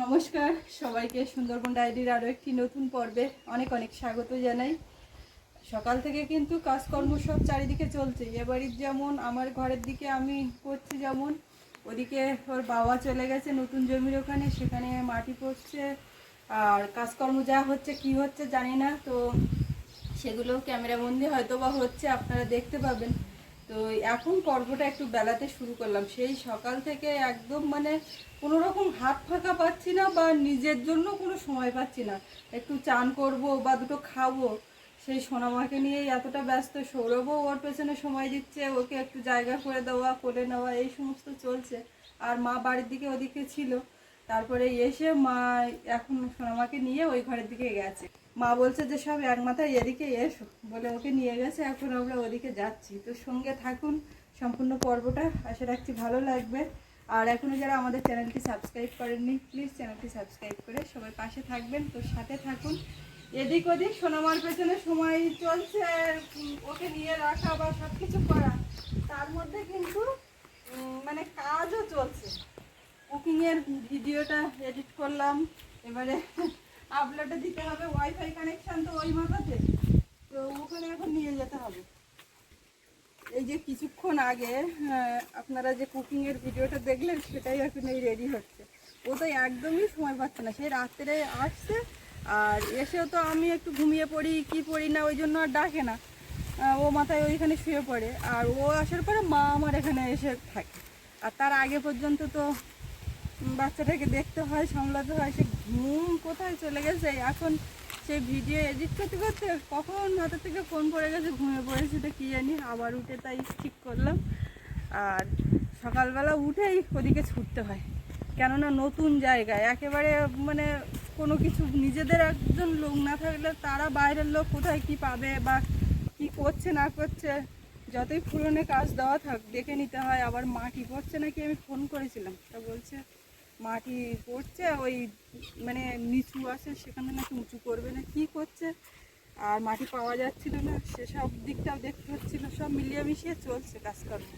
নমস্কার, সবাইকে সুন্দরবন ডায়েরির আরও একটি নতুন পর্বে অনেক অনেক স্বাগত জানাই। সকাল থেকে কিন্তু কাজকর্ম সব চারিদিকে চলছে। এ বাড়ির যেমন আমার ঘরের দিকে আমি করছি যেমন, ওদিকে ওর বাবা চলে গেছে নতুন জমির ওখানে, সেখানে মাটি পড়ছে। আর কাজকর্ম যা হচ্ছে, কি হচ্ছে জানি না, তো সেগুলো ক্যামেরাবন্দি হয়তো বা হচ্ছে, আপনারা দেখতে পাবেন। তো এখন পর্বটা একটু বেলাতে শুরু করলাম। সেই সকাল থেকে একদম মানে কোনো রকম হাত ফাঁকা পাচ্ছি না বা নিজের জন্য কোনো সময় পাচ্ছি না। একটু চান করব বা দুটো খাব, সেই সোনামাকে নিয়েই এতটা ব্যস্ত। সৌরভও ওর পেছনে সময় দিচ্ছে, ওকে একটু জায়গা করে দেওয়া করে নেওয়া, এই সমস্ত চলছে। আর মা বাড়ির দিকে ওদিকে ছিল। তারপরে এসে মা এখন সোনামাকে নিয়ে ওই ঘরের দিকে গেছে। মা বলছে যে, সব এক মাথায় এদিকে এসো। বলে, ওকে নিয়ে গেছে, এখন আমরা ওদিকে যাচ্ছি। তো সঙ্গে থাকুন, সম্পূর্ণ পর্বটা। আশা রাখছি ভালো লাগবে। আর এখনও যারা আমাদের চ্যানেলটি সাবস্ক্রাইব করেননি, প্লিজ চ্যানেলটি সাবস্ক্রাইব করে সবাই পাশে থাকবেন। তো সাথে থাকুন। এদিক ওদিক সোনামার পেছনে সময় চলছে। ওকে নিয়ে রাখা বা সব কিছু করা, তার মধ্যে কিন্তু মানে কাজও চলছে। কুকিংয়ের ভিডিওটা এডিট করলাম। এবারে আপলোডে দিতে হবে ওয়াইফাই কানেকশন তো ওই মাথাতে। তো ওখানে এখন নিয়ে যেতে হবে। এই যে কিছুক্ষণ আগে আপনারা যে কুকিংয়ের ভিডিওটা দেখলেন, সেটাই এখন এই রেডি হচ্ছে। ও তো একদমই সময় পাচ্ছে না। সেই রাত্রে আসছে, আর এসেও তো আমি একটু ঘুমিয়ে পড়ি, কি পড়ি না, ওই জন্য আর ডাকে না। ও মাথায় ওইখানে শুয়ে পড়ে, আর ও আসার পরে মা আমার এখানে এসে থাকে। আর তার আগে পর্যন্ত তো বাচ্চাটাকে দেখতে হয়, সামলাতে হয়, সে ঘুম কোথায় চলে গেছে? এখন সেই ভিডিও এডিট করতে করতে কখন মাথা থেকে ফোন পড়ে গেছে, ঘুমিয়ে পড়েছে তো কী জানি? আবার উঠে তাই ঠিক করলাম। আর সকালবেলা উঠেই ওদিকে ছুটতে হয়। কেননা নতুন জায়গায় একেবারে মানে কোনো কিছু নিজেদের একজন লোক না থাকলে তারা বাইরের লোক কোথায় কি পাবে বা কি করছে, না করছে, যতই ফুলনে কাজ দেওয়া থাক, দেখে নিতে হয়, আবার মাটি পড়ছে নাকি আমি ফোন করেছিলাম। তা বলছে মাটি পড়ছে, ওই মানে নিচু আছে, সেখানে নাকি উঁচু করবে না, কি করছে? আর মাটি পাওয়া যাচ্ছিল না, সেসব দিকটাও দেখতে হচ্ছিল, সব মিলিয়ে মিশিয়ে চলছে কাজকর্ম।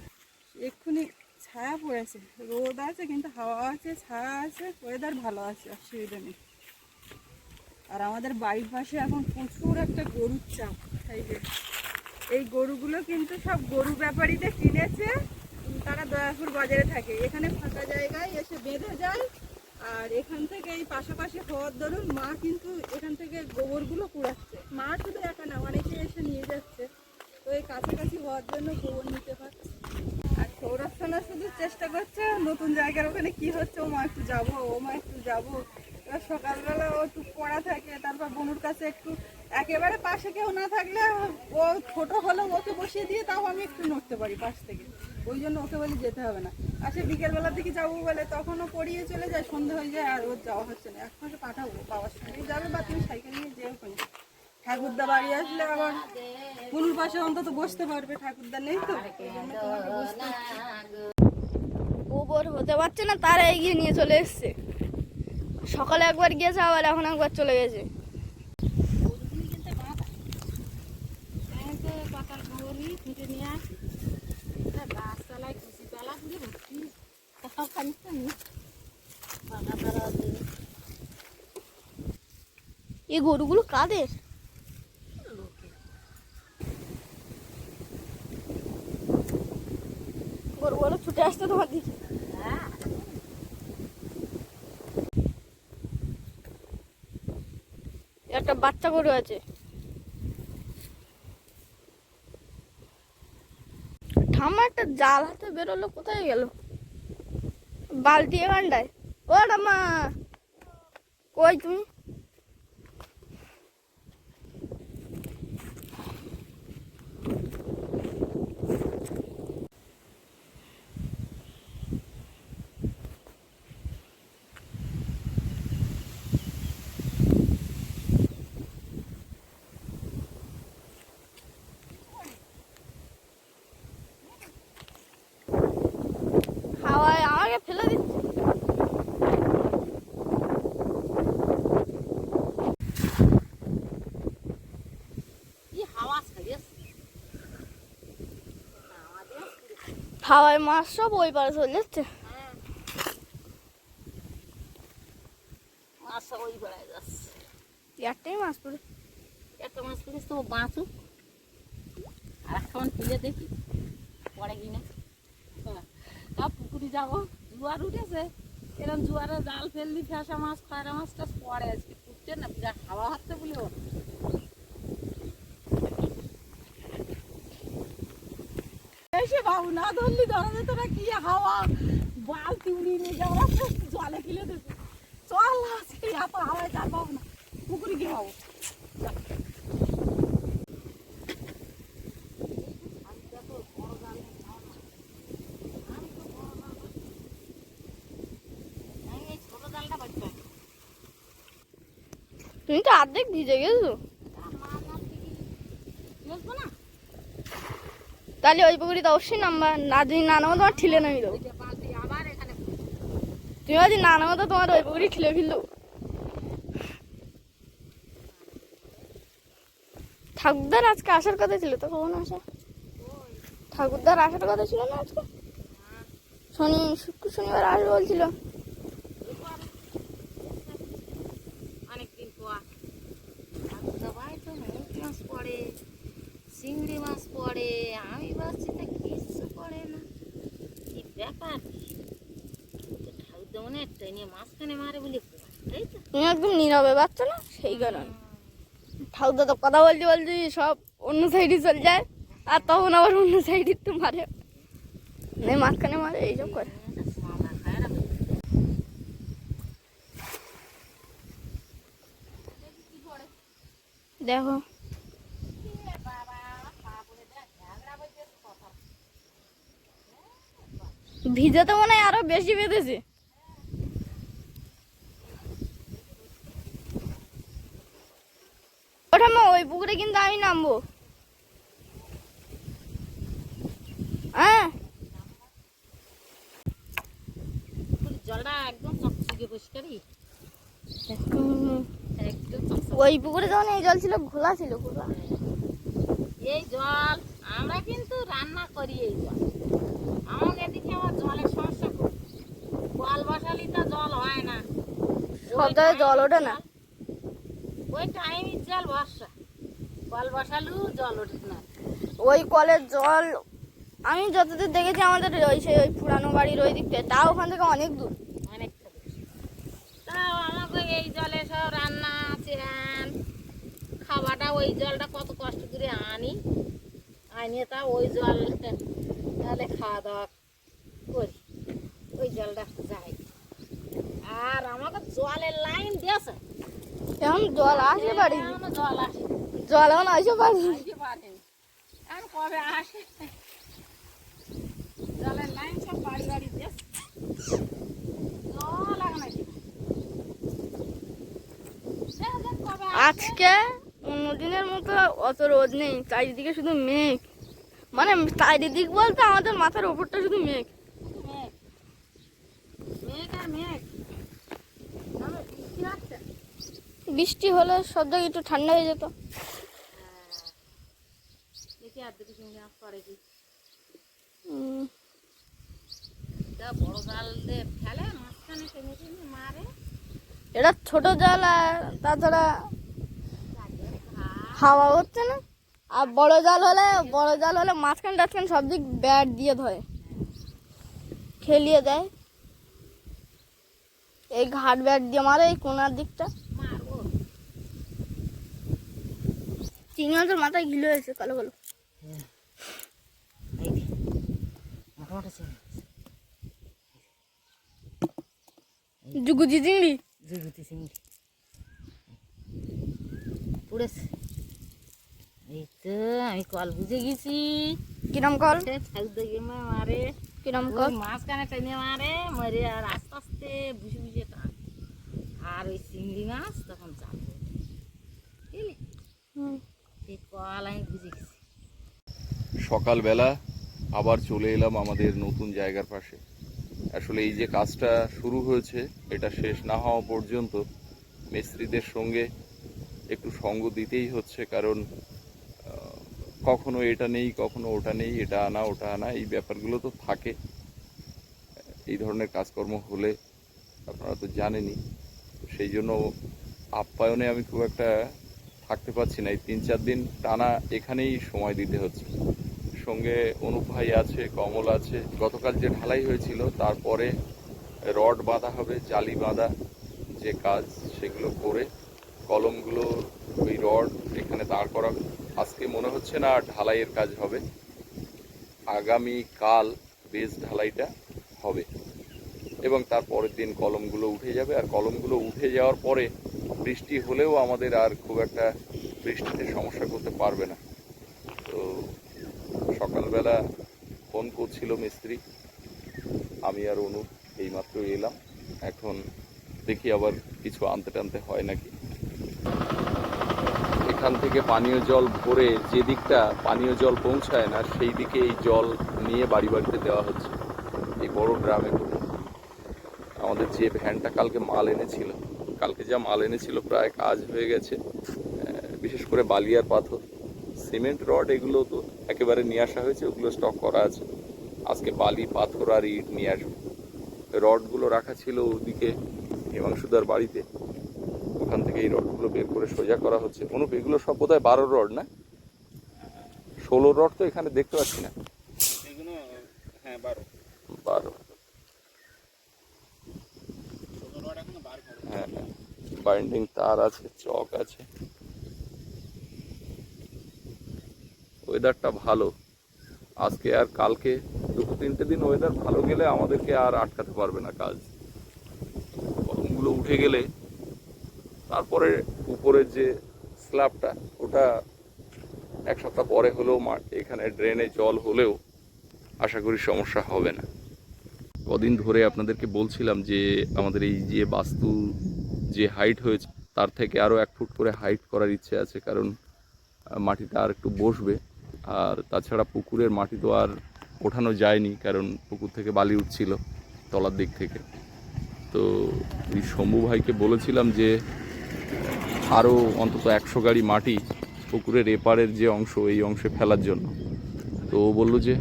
এক্ষুনি ছায়া পড়েছে, রোদ আছে কিন্তু হাওয়া আছে, ছায়া আছে ওয়েদার ভালো আছে, অসুবিধা নেই। আর আমাদের বাড়ির পাশে এখন প্রচুর একটা গরুর চাপ এই যে। এই গরুগুলো কিন্তু সব গরু ব্যাপারীতে কিনেছে তারা দয়াপুর বাজারে থাকে। এখানে ফাঁকা জায়গায় এসে বেঁধে যায়। আর এখান থেকে এই পাশাপাশি হওয়ার দরুন মা কিন্তু এখান থেকে গোবরগুলো কুড়াচ্ছে। মা শুধু একা না, অনেকে এসে নিয়ে যাচ্ছে। তো এই কাছাকাছি হওয়ার জন্য গোবর নিতে পারছে আর সৌরভ সোনা শুধু চেষ্টা করছে, নতুন জায়গার ওখানে কি হচ্ছে, ও মা একটু যাব, ও মা একটু যাব। এবার সকালবেলা ও একটু পড়া থাকে, তারপর বনুর কাছে একটু একেবারে পাশে কেউ না থাকলে ও ছোট হলেও ওকে বসিয়ে দিয়ে তাও আমি একটু নড়তে পারি পাশ থেকে। ওই জন্য ওকে বলি যেতে হবে না। আসে বিকেলবেলার দিকে যাব বলে তখনও পড়িয়ে চলে যায়, সন্ধে হয়ে যায় আর ওর যাওয়া হচ্ছে না। এখন ওকে পাঠাবো, বাবার সঙ্গে যাবে বা তুমি সাইকেল নিয়ে যেও ওখানে ঠাকুরদা বাড়ি আসলে আবার পুনুর পাশে অন্তত বসতে পারবে, ঠাকুরদা নেই তো গোবর হতে পারছে না, তারা এগিয়ে নিয়ে চলে এসছে। সকালে একবার গিয়েছে, আবার এখন একবার চলে গেছে। এই গরুগুলো কাদের? গরুগুলো ছুটে আসতে তোমার দিকে। একটা বাচ্চা গরু আছে। ঠাম্মা, একটা জাল হাতে বেরোলো, কোথায় গেল? বালতি এখানটায়। ও মা কই তুমি হাওয়ায় আমাকে ফেলে দিচ্ছে হাওয়ায় মাছ সব ওই পারে চলে যাচ্ছে সব ওই যাচ্ছে। একটাই মাছ পড়ে একটা মাছ তো আর দেখি পড়ে কিনা। হ্যাঁ তা পুকুরি যাব। জুয়ার উঠেছে। এরকম জুয়ারে জাল ফেললি ফেসা মাছ খয়রা মাছটা পড়ে আজকে না যা হাওয়া হচ্ছে বলে। এসে বাবু, না ধরলি ধরা যেত না কি হাওয়া? বালতি উড়িয়ে নিয়ে যাওয়া জলে দেবে। চল এত হাওয়ায় পাবো না। পুকুরি গিয়ে তুমি তো অর্ধেক ভিজে গেছো বুঝব না তাহলে ওই পুকুরিতে অবশ্যই নাম্বার না, যদি না নামো, তোমার ঠিলে নামি দেবো। তুমি যদি না নামো, তো তোমার ওই পুকুরি ঠিলে ফেলল ঠাকুরদার আজকে আসার কথা ছিল তো, কখন আসা? ঠাকুরদার আসার কথা ছিল না আজকে? শনি, শুক্র, শনিবার আসবে বলছিল। অনেকদিন পর। পড়ে চিংড়ি মাছ পড়ে আমি ভাবছি তা কিছু পড়ে না। কি ব্যাপার? ঠাকুর মনে ট্রেনে মাঝখানে মারে বলে তাই তো? তুমি একদম নীরবে বাচ্চা না? সেই কারণে। ঠাকুরদা তো কথা বলতে বলতে সব অন্য সাইডে চলে যায় আর তখন আবার অন্য সাইডে একটু মারে। মাঝখানে মারে এইসব করে। দেখো। ভিজে তো মনে হয় আরও বেশি বেঁধেছে। ওটা মা ওই পুকুরে কিন্তু আমি নামবো। হ্যাঁ? জলটা একদম চকচকে পরিষ্কারই ওই পুকুরে যখন এই জল ছিল, ঘোলা ছিল, ঘোলা। এই জল আমরা কিন্তু রান্না করি এই জল। আমাকে এদিকে আমার জলের সমস্যা খুব। কল বসালি তো জল হয় না। সব জায়গায় জল ওঠে না? ওই টাইমের জল বর্ষা। কল বসালেও জল ওঠে না। ওই কলের জল আমি যতদূর দেখেছি আমাদের ওই সেই ওই পুরানো বাড়ির ওই দিকটা তাও ওখান থেকে অনেক দূর। অনেকটা তাও আমাকে এই জলে সব রান্না চান খাওয়াটা ওই জলটা কত কষ্ট করে আনি। আনিয়ে তা ওই জল তাহলে খাওয়া দাওয়া করি। ওই জলটা যাই। আর আমাকে জলের লাইন দিয়েছে। এখন জল আসে বাড়ি এখনও জল আসে। জল এখন আসে বাড়ি আর কবে আসে? জলের লাইন সব বাড়ি বাড়ি দিয়েছে। জল এখন আজকে অন্য দিনের মতো অত রোদ নেই চারিদিকে শুধু মেঘ। মানে চারিদিক বলতে আমাদের মাথার ওপরটা শুধু মেঘ। বৃষ্টি হলে সব জায়গায় একটু ঠান্ডা হয়ে যেত। এটা ছোট জাল আর তাছাড়া হাওয়া হচ্ছে না। আর বড় জাল হলে বড় জাল হলে মাঝখান টাঝখান সব দিক ব্যাট দিয়ে ধরে। খেলিয়ে দেয়। এই ঘাট ব্যাট দিয়ে মারে এই কোনার দিকটা। চিংড়ি মাছের মাথায় ঘিলে হয়েছে কালো কালো। চিংড়ি। জুগুজি চিংড়ি? জুগুতি চিংড়ি। পড়েছে। এই তো আমি কল বুঝে গেছি। কিরম কল? মারে। কিরম কল? মাঝখানে টেনে মারে মারে আর আস্তে আস্তে বুঝে বুঝে টান। আর ওই চিংড়ি মাছ তখন চাল এই কল আমি বুঝে গেছি। সকালবেলা আবার চলে এলাম আমাদের নতুন জায়গার পাশে। আসলে এই যে কাজটা শুরু হয়েছে এটা শেষ না হওয়া পর্যন্ত মিস্ত্রিদের সঙ্গে একটু সঙ্গ দিতেই হচ্ছে কারণ কখনো এটা নেই, কখনো ওটা নেই, এটা আনা, ওটা আনা, এই ব্যাপারগুলো তো থাকে। এই ধরনের কাজকর্ম হলে আপনারা তো জানেনই। সেই জন্য আপ্যায়নে আমি খুব একটা থাকতে পারছি না। এই তিন চার দিন টানা এখানেই সময় দিতে হচ্ছে। সঙ্গে অনুপ ভাই আছে, কমল আছে। গতকাল যে ঢালাই হয়েছিল, তারপরে রড বাঁধা হবে, জালি বাঁধা, যে কাজ সেগুলো করে কলমগুলো, ওই রড এখানে দাঁড় করাবে। আজকে মনে হচ্ছে না ঢালাইয়ের কাজ হবে। আগামী কাল বেস ঢালাইটা হবে। এবং তার পরের দিন কলমগুলো উঠে যাবে। আর কলমগুলো উঠে যাওয়ার পরে বৃষ্টি হলেও আমাদের আর খুব একটা বৃষ্টিতে সমস্যা করতে পারবে না। তো সকালবেলা ফোন করছিল মিস্ত্রি। আমি আর অনু এইমাত্র এলাম। এখন দেখি আবার কিছু আনতে টানতে হয় নাকি। এখান থেকে পানীয় জল ভরে যে দিকটা পানীয় জল পৌঁছায় না, সেই দিকে এই জল নিয়ে বাড়ি বাড়িতে দেওয়া হচ্ছে। এই বড় করে আমাদের যে ভ্যানটা কালকে মাল এনেছিল, কালকে যা মাল এনেছিল প্রায় কাজ হয়ে গেছে বিশেষ করে বালিয়ার পাথর। সিমেন্ট রড এগুলো তো একেবারে নিয়ে আসা হয়েছে, ওগুলো স্টক করা আছে। আজকে বালি, পাথর আর ইট নিয়ে আসবে। রডগুলো রাখা ছিল ওদিকে হিমাংশুদার বাড়িতে। এই রডগুলো বের করে সোজা করা হচ্ছে। অনুপ এগুলো সব বোধহয় বারো রড না? ষোলো রড তো এখানে দেখতে পাচ্ছি না। হ্যাঁ বারো। করে হ্যাঁ বাইন্ডিং তার আছে চক আছে। ওয়েদারটা ভালো। আজকে আর কালকে দুটো তিনটে দিন ওয়েদার ভালো গেলে আমাদেরকে আর আটকাতে পারবে না কাজ। কলমগুলো উঠে গেলে তারপরে উপরের যে স্ল্যাবটা, ওটা এক সপ্তাহ পরে হলেও এখানে ড্রেনে জল হলেও আশা করি সমস্যা হবে না। কদিন ধরে আপনাদেরকে বলছিলাম যে, আমাদের এই যে বাস্তু যে হাইট হয়েছে, তার থেকে আরও এক ফুট করে হাইট করার ইচ্ছে আছে, কারণ মাটিটা আর একটু বসবে। আর তাছাড়া পুকুরের মাটি তো আর ওঠানো যায়নি, কারণ পুকুর থেকে বালি উঠছিল তলার দিক থেকে। তো ওই শম্ভু ভাইকে বলেছিলাম যে আরও অন্তত একশো গাড়ি মাটি পুকুরের এপারের যে অংশ, এই অংশে ফেলার জন্য। তো ও বলল যে,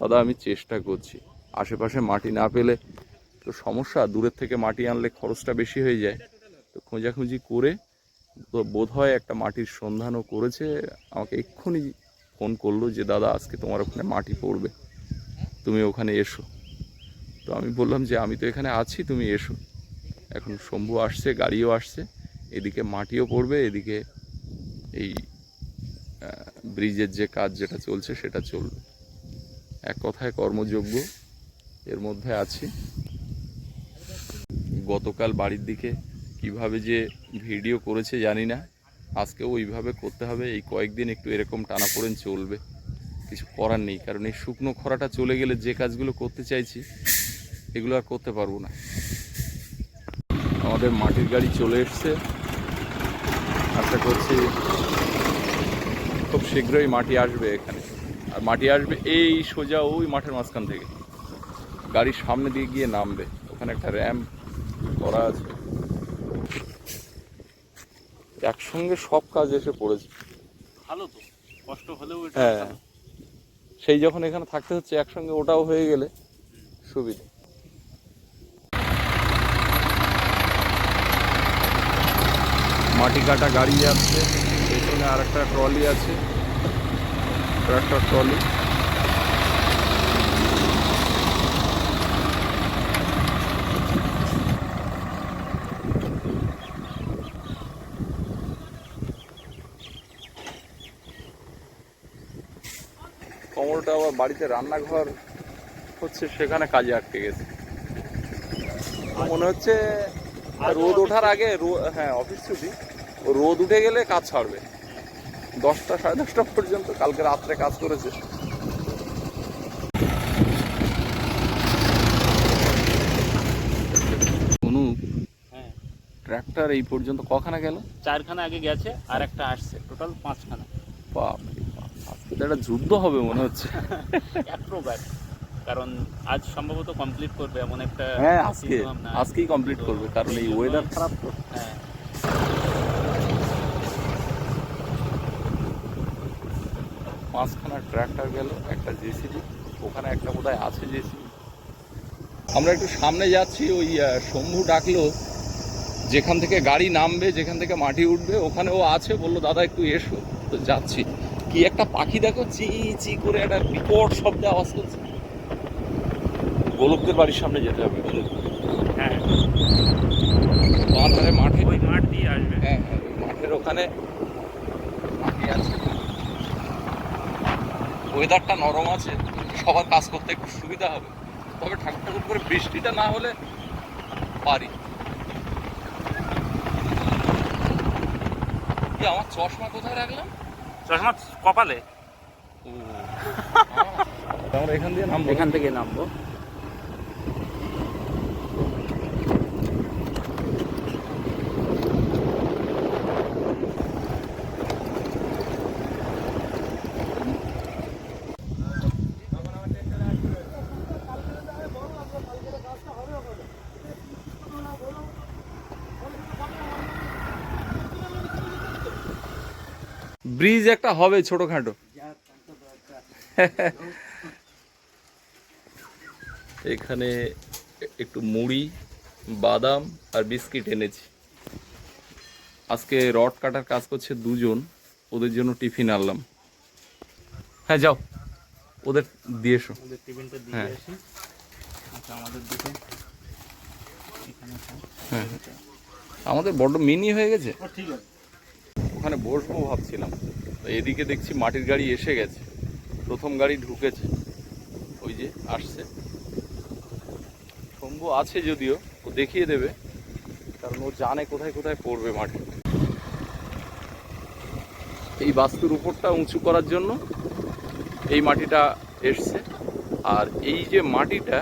দাদা, আমি চেষ্টা করছি। আশেপাশে মাটি না পেলে তো সমস্যা। দূরের থেকে মাটি আনলে খরচটা বেশি হয়ে যায়। তো খোঁজাখুঁজি করে তো বোধ হয় একটা মাটির সন্ধানও করেছে। আমাকে এক্ষুনি ফোন করল যে, দাদা, আজকে তোমার ওখানে মাটি পড়বে। তুমি ওখানে এসো। তো আমি বললাম যে, আমি তো এখানে আছি, তুমি এসো। এখন শম্ভু আসছে, গাড়িও আসছে। এদিকে মাটিও পড়বে, এদিকে এই ব্রিজের যে কাজ যেটা চলছে সেটা চলবে। এক কথায় কর্মযোগ্য এর মধ্যে আছি। গতকাল বাড়ির দিকে কীভাবে যে ভিডিও করেছে জানি না। আজকেও ওইভাবে করতে হবে, এই কয়েকদিন একটু এরকম টানাপোড়েন চলবে। কিছু করার নেই, কারণ এই শুকনো খরাটা চলে গেলে যে কাজগুলো করতে চাইছি, এগুলো আর করতে পারব না। আমাদের মাটির গাড়ি চলে এসছে। আশা করছি। খুব শীঘ্রই মাটি আসবে এখানে। আর মাটি আসবে এই সোজা ওই মাঠের মাঝখান থেকে। গাড়ির সামনে দিয়ে গিয়ে নামবে। ওখানে একটা র্যাম্প করা আছে। একসঙ্গে সব কাজ এসে পড়েছে। ভালো তো। কষ্ট হলেও এটা হ্যাঁ। সেই যখন এখানে থাকতে হচ্ছে একসঙ্গে ওটাও হয়ে গেলে সুবিধা। মাটি কাটা গাড়ি যাচ্ছে, পেছনে আর একটা ট্রলি আছে ট্রাক্টর ট্রলি। কমলটা আবার বাড়িতে রান্নাঘর হচ্ছে, সেখানে কাজে আটকে গেছে। মনে হচ্ছে রোদ ওঠার আগে হ্যাঁ অফিস ছুটি। রোদ উঠে গেলে কাজ ছাড়বে। দশটা সাড়ে দশটা পর্যন্ত কালকে রাত্রে কাজ করেছে। অনুপ হ্যাঁ। ট্র্যাক্টর এই পর্যন্ত কখানা গেল? চারখানা আগে গেছে আর একটা আসছে। টোটাল পাঁচখানা। বাপ আজকে তো একটা যুদ্ধ হবে মনে হচ্ছে। এক প্রকার। কারণ আজ সম্ভবত কমপ্লিট করবে এমন একটা হ্যাঁ আজকে। আজকেই কমপ্লিট করবে কারণ এই ওয়েদার খারাপ তো। হ্যাঁ। পাঁচখানা ট্র্যাক্টর গেল একটা জেসিবি ওখানে একটা বোধহয় আছে জেসিবি। আমরা একটু সামনে যাচ্ছি ওই শম্ভু ডাকলো যেখান থেকে গাড়ি নামবে যেখান থেকে মাটি উঠবে ওখানে ও আছে বলল দাদা একটু এসো। তো যাচ্ছি। কি একটা পাখি দেখো চি চি করে একটা বিকট শব্দে আওয়াজ করছে। গোলকদের বাড়ির সামনে যেতে হবে হ্যাঁ। মাঠে ওই মাঠ দিয়ে আসবে। হ্যাঁ হ্যাঁ, মাঠের ওখানে মাটি আছে ওয়েদারটা নরম আছে সবার কাজ করতে একটু সুবিধা হবে। তবে ঠাকুর ঠাকুর করে বৃষ্টিটা না হলে পারি। আমার চশমা কোথায় রাখলাম? চশমা কপালে। ও। আমরা এখান দিয়ে নামবো। এখান থেকে নামবো। ব্রিজ একটা হবে ছোটখাটো। এখানে একটু মুড়ি বাদাম আর বিস্কিট এনেছি। আজকে রড কাটার কাজ করছে দুজন ওদের জন্য টিফিন আনলাম। হ্যাঁ যাও। ওদের দিয়ে এসো। আমাদের হ্যাঁ। আচ্ছা থাক। হ্যাঁ আমাদের বড্ড মিনি হয়ে গেছে। ঠিক আছে। ওখানে বসবো ভাবছিলাম। তো এদিকে দেখছি মাটির গাড়ি এসে গেছে। প্রথম গাড়ি ঢুকেছে। ওই যে আসছে। শম্ভু আছে যদিও, ও দেখিয়ে দেবে। কারণ ও জানে কোথায় কোথায় পড়বে মাটি। এই বাস্তুর উপরটা উঁচু করার জন্য এই মাটিটা এসছে। আর এই যে মাটিটা,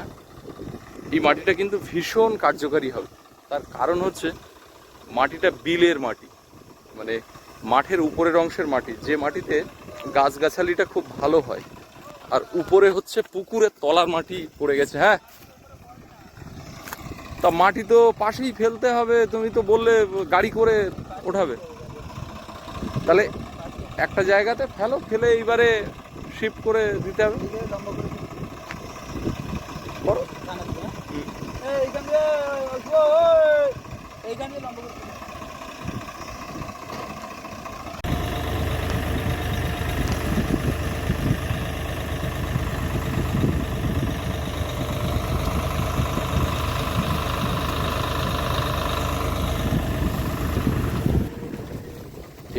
এই মাটিটা কিন্তু ভীষণ কার্যকারী হবে। তার কারণ হচ্ছে মাটিটা বিলের মাটি। মানে মাঠের উপরের অংশের মাটি, যে মাটিতে গাছগাছালিটা খুব ভালো হয়, আর উপরে হচ্ছে পুকুরের তলার মাটি পড়ে গেছে হ্যাঁ? তা মাটি তো পাশেই ফেলতে হবে, তুমি তো বললে গাড়ি করে ওঠাবে। তাহলে একটা জায়গাতে ফেলো, ফেলে এইবারে শিফট করে দিতে হবে। করো।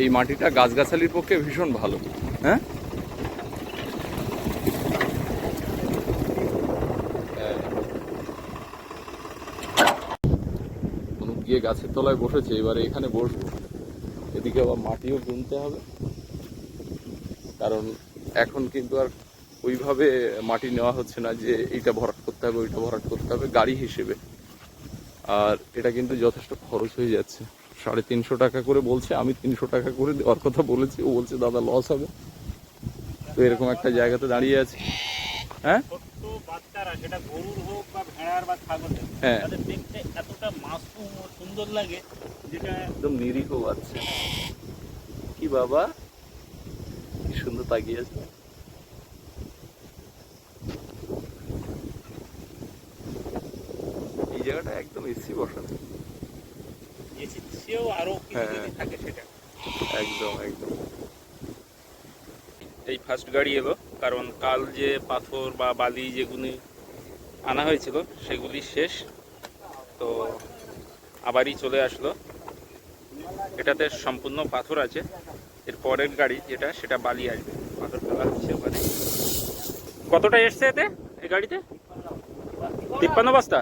এই মাটিটা গাছগাছালির পক্ষে ভীষণ ভালো। হ্যাঁ? গিয়ে গাছের তলায় বসেছে, এবারে এখানে বসবো। এদিকে আবার মাটিও গুনতে হবে। কারণ এখন কিন্তু আর ওইভাবে মাটি নেওয়া হচ্ছে না যে এইটা ভরাট করতে হবে, ওইটা ভরাট করতে হবে গাড়ি হিসেবে। আর এটা কিন্তু যথেষ্ট খরচ হয়ে যাচ্ছে। সাড়ে তিনশো টাকা করে বলছে আমি তিনশো টাকা করে দেওয়ার কথা বলেছি ও বলছে দাদা লস হবে। তো এরকম একটা জায়গাতে দাঁড়িয়ে আছি। হ্যাঁ? হ্যাঁ। তাদের দেখতে এতটা মাসুম সুন্দর লাগে যেটা একদম নিরীহ বাচ্চা। কি বাবা? কি সুন্দর তাকিয়ে আছে। এই জায়গাটা একদম এসি বসানো। এসির চেয়েও আরও কিছু হ্যাঁ। যদি থাকে সেটা। একদম একদম। এই ফার্স্ট গাড়ি এলো কারণ কাল যে পাথর বা বালি যেগুলি আনা হয়েছিল সেগুলি শেষ। তো আবারই চলে আসলো। এটাতে সম্পূর্ণ পাথর আছে। এর পরের গাড়ি যেটা সেটা বালি আসবে। পাথর ফেলা হচ্ছে ওখানে। কতটা এসছে এতে এই গাড়িতে? তিপ্পান্ন বস্তা?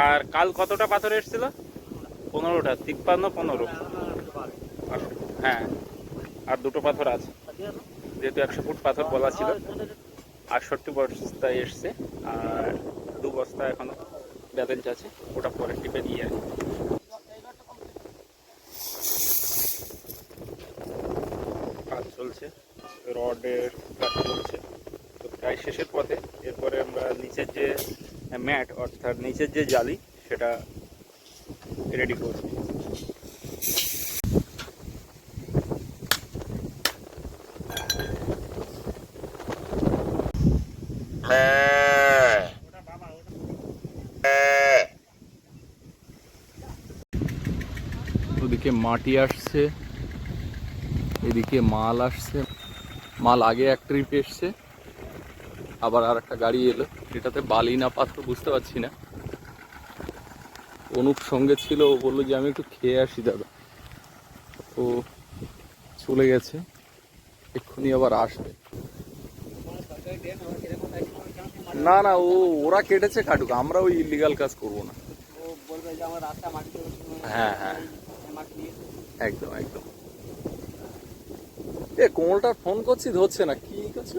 আর কাল কতটা পাথর এসছিল? পনেরোটা, তিপ্পান্ন, পনেরো। হ্যাঁ আর দুটো পাথর আছে। যেহেতু একশো ফুট পাথর বলা ছিল। আটষট্টি বস্তা এসছে, আর দু বস্তা এখনও ব্যালেন্স আছে ওটা পরে টিপে দিয়ে আসবে কাজ চলছে, রডের কাজ চলছে। তো প্রায় শেষের পথে। এরপরে আমরা নিচের যে হ্যাঁ, ম্যাট অর্থাৎ নিচের যে জালি, সেটা রেডি করছি। ওদিকে মাটি আসছে, এদিকে মাল আসছে। মাল আগে এক ট্রিপ এসছে, আবার আর একটা গাড়ি এলো। এটাতে বালি না পাথর বুঝতে পারছি না। অনুপ সঙ্গে ছিল, ও বলল যে আমি একটু খেয়ে আসি দাদা। ও চলে গেছে, এক্ষুনি আবার আসবে। না না, ও, ওরা কেটেছে কাটুক, আমরা ওই ইলিগাল কাজ করব না। হ্যাঁ হ্যাঁ। একদম একদম। এ, কোমলটার ফোন করছি, ধরছে না, কি করছে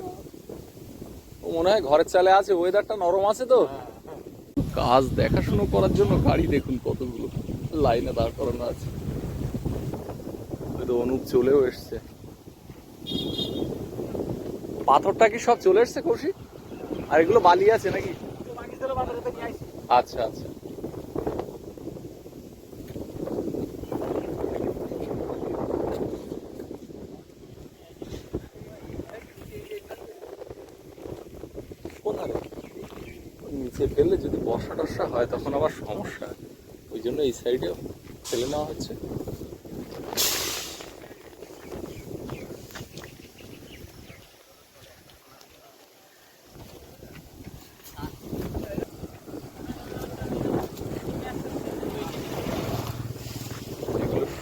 মনে হয় ঘরের চালে আছে ওয়েদারটা নরম আছে তো। কাজ দেখাশুনো করার জন্য গাড়ি দেখুন কতগুলো লাইনে দাঁড় করানো আছে। ওই তো অনুপ চলেও এসছে। পাথরটা কি সব চলে এসছে কৌশিক? আর এগুলো বালি আছে নাকি? আচ্ছা আচ্ছা কোথায়? নিচে ফেললে যদি বর্ষা টর্ষা হয়, তখন আবার সমস্যা। ওই জন্য এই সাইডে ফেলে নেওয়া হচ্ছে।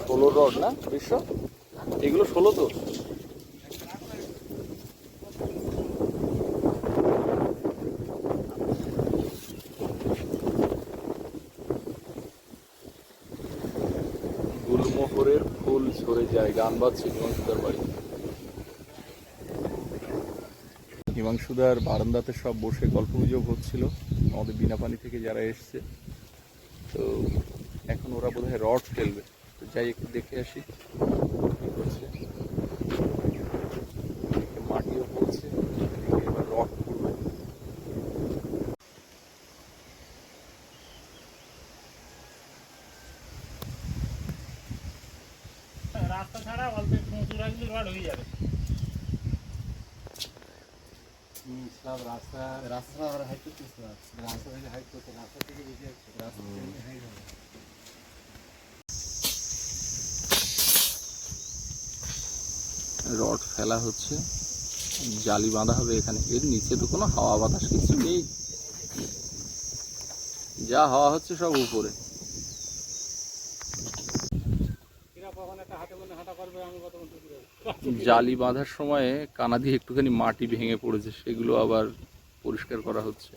ষোলো রড না বিশ্ব এগুলো ষোলো তো গুলমোহরের ফুল ঝরে যায়। গান বাজছে হিমাংশুদার বাড়ি। হিমাংশুদার বারান্দাতে সব বসে গল্প গুজব হচ্ছিল। আমাদের বিনা পানি থেকে যারা এসছে, তো এখন ওরা বোধহয় রড ফেলবে। তো যাই, একটু দেখে আসি কি করছে এদিকে মাটিও পড়ছে এদিকে এবার রড পড়বে রাস্তা ছাড়া অল্প একটু উঁচু রাখলে রড হয়ে যাবে সব রাস্তা রাস্তা আর হাইট করতে রাস্তা থেকে হাইট করতে রাস্তা থেকে বেশি হচ্ছে রাস্তা থেকে হাইট হবে রড ফেলা হচ্ছে, জালি বাঁধা হবে এখানে। এর নিচে তো কোনো হাওয়া বাতাস কিছু নেই। যা হাওয়া হচ্ছে সব উপরে। জালি বাঁধার সময় কানা দিয়ে একটুখানি মাটি ভেঙে পড়েছে, সেগুলো আবার পরিষ্কার করা হচ্ছে।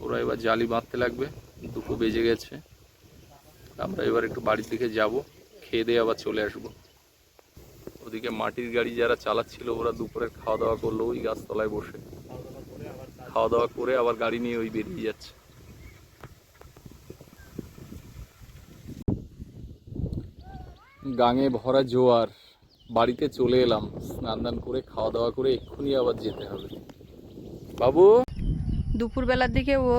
ওরা এবার জালি বাঁধতে লাগবে। দুটো বেজে গেছে। আমরা এবার একটু বাড়ির দিকে যাব, খেয়ে দিয়ে আবার চলে আসব। ওদিকে মাটির গাড়ি যারা চালাচ্ছিল, ওরা দুপুরের খাওয়া দাওয়া করল ওই গাছতলায় বসে। খাওয়া দাওয়া করে আবার গাড়ি নিয়ে ওই বেরিয়ে যাচ্ছে। গাঙে ভরা জোয়ার। বাড়িতে চলে এলাম। স্নান দান করে খাওয়া দাওয়া করে এক্ষুনি আবার যেতে হবে। বাবু! দুপুরবেলার দিকে ও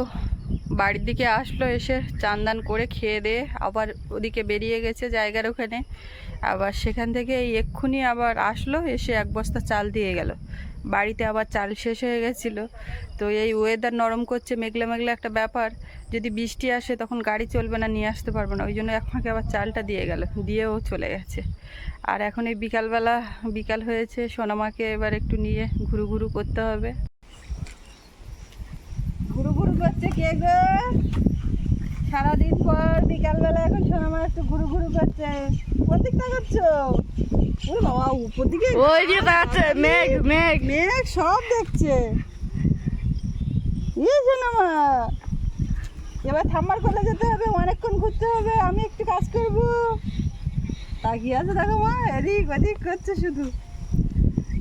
বাড়ির দিকে আসলো, এসে চান্দান করে খেয়ে দিয়ে আবার ওদিকে বেরিয়ে গেছে জায়গার ওখানে। আবার সেখান থেকে এই এক্ষুনি আবার আসলো, এসে এক বস্তা চাল দিয়ে গেল। বাড়িতে আবার চাল শেষ হয়ে গেছিল। তো এই ওয়েদার নরম করছে, মেঘলা মেঘলা একটা ব্যাপার। যদি বৃষ্টি আসে তখন গাড়ি চলবে না, নিয়ে আসতে পারব না। ওই জন্য এক ফাঁকে আবার চালটা দিয়ে গেল দিয়েও চলে গেছে। আর এখন এই বিকালবেলা, বিকাল হয়েছে, সোনামাকে এবার একটু নিয়ে ঘুরু ঘুরু করতে হবে। ঘুরু ঘুরু করছে কে গো? সারাদিন পর বিকালবেলা এখন সোনামা একটু ঘুরু ঘুরু করছে। দিকটা করছ? ওরে বাবা উপর দিকে ওই যে তাকাচ্ছে মেঘ মেঘ। মেঘ সব দেখছে। ইয়ে সোনামা এবার ঠাম্মার কোলে যেতে হবে অনেকক্ষণ ঘুরতে হবে আমি একটু কাজ করব। তাকিয়ে আছে দেখো মা এদিক ওদিক করছে শুধু।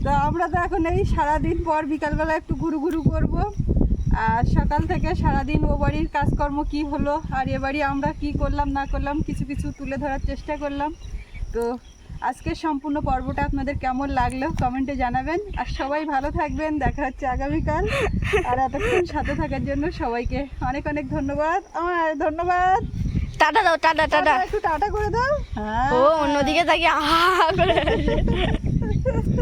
তো আমরা তো এখন এই সারাদিন পর বিকালবেলা একটু ঘুরু ঘুরু করব। আর সকাল থেকে সারাদিন ও বাড়ির কাজকর্ম কি হলো আর এ বাড়ি আমরা কি করলাম না করলাম কিছু কিছু তুলে ধরার চেষ্টা করলাম। তো আজকের সম্পূর্ণ পর্বটা আপনাদের কেমন লাগল কমেন্টে জানাবেন। আর সবাই ভালো থাকবেন দেখা হচ্ছে আগামীকাল। আর এতক্ষণ সাথে থাকার জন্য সবাইকে অনেক অনেক ধন্যবাদ। আমার ধন্যবাদ। টাটা দাও টাটা টাটা। একটু টাটা করে দাও। হ্যাঁ। ও অন্যদিকে তাকিয়ে আহা করে।